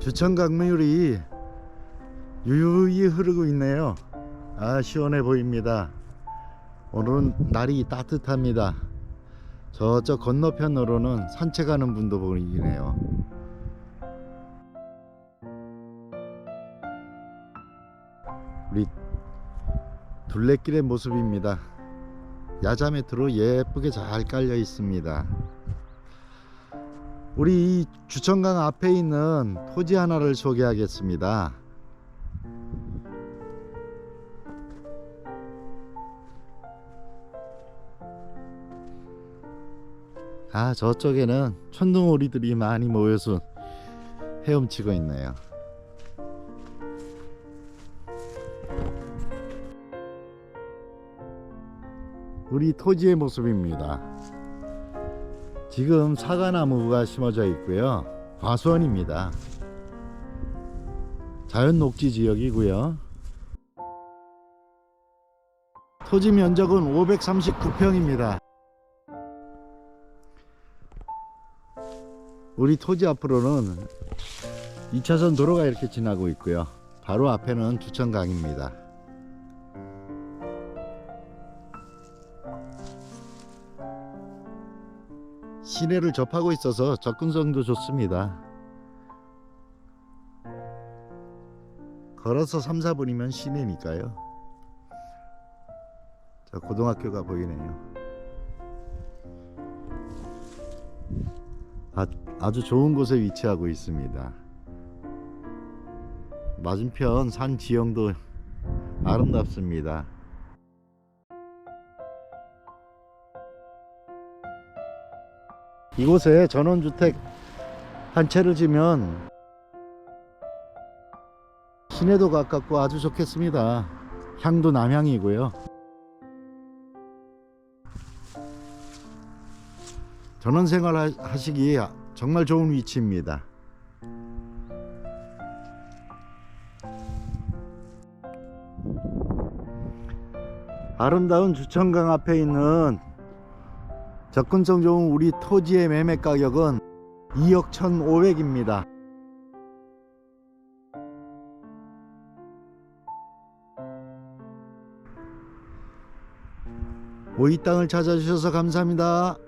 주천 강물이 유유히 흐르고 있네요. 아 시원해 보입니다. 오늘은 날이 따뜻합니다. 저쪽 건너편으로는 산책하는 분도 보이네요. 우리 둘레길의 모습입니다. 야자매트로 예쁘게 잘 깔려 있습니다. 우리 이 주천강 앞에 있는 토지 하나를 소개하겠습니다. 아 저쪽에는 천둥오리들이 많이 모여서 헤엄치고 있네요. 우리 토지의 모습입니다. 지금 사과나무가 심어져 있고요. 과수원입니다. 자연 녹지 지역이고요. 토지 면적은 539평입니다. 우리 토지 앞으로는 2차선 도로가 이렇게 지나고 있고요. 바로 앞에는 주천강입니다. 시내를 접하고 있어서 접근성도 좋습니다. 걸어서 3, 4분이면 시내니까요. 자, 고등학교가 보이네요. 아, 아주 좋은 곳에 위치하고 있습니다. 맞은편 산 지형도 아름답습니다. 이곳에 전원주택 한 채를 지면 시내도 가깝고 아주 좋겠습니다. 향도 남향이고요. 전원 생활 하- 하시기 정말 좋은 위치입니다. 아름다운 주천강 앞에 있는 접근성 좋은 우리 토지의 매매 가격은 2억 1,500입니다. 오이 땅을 찾아주셔서 감사합니다.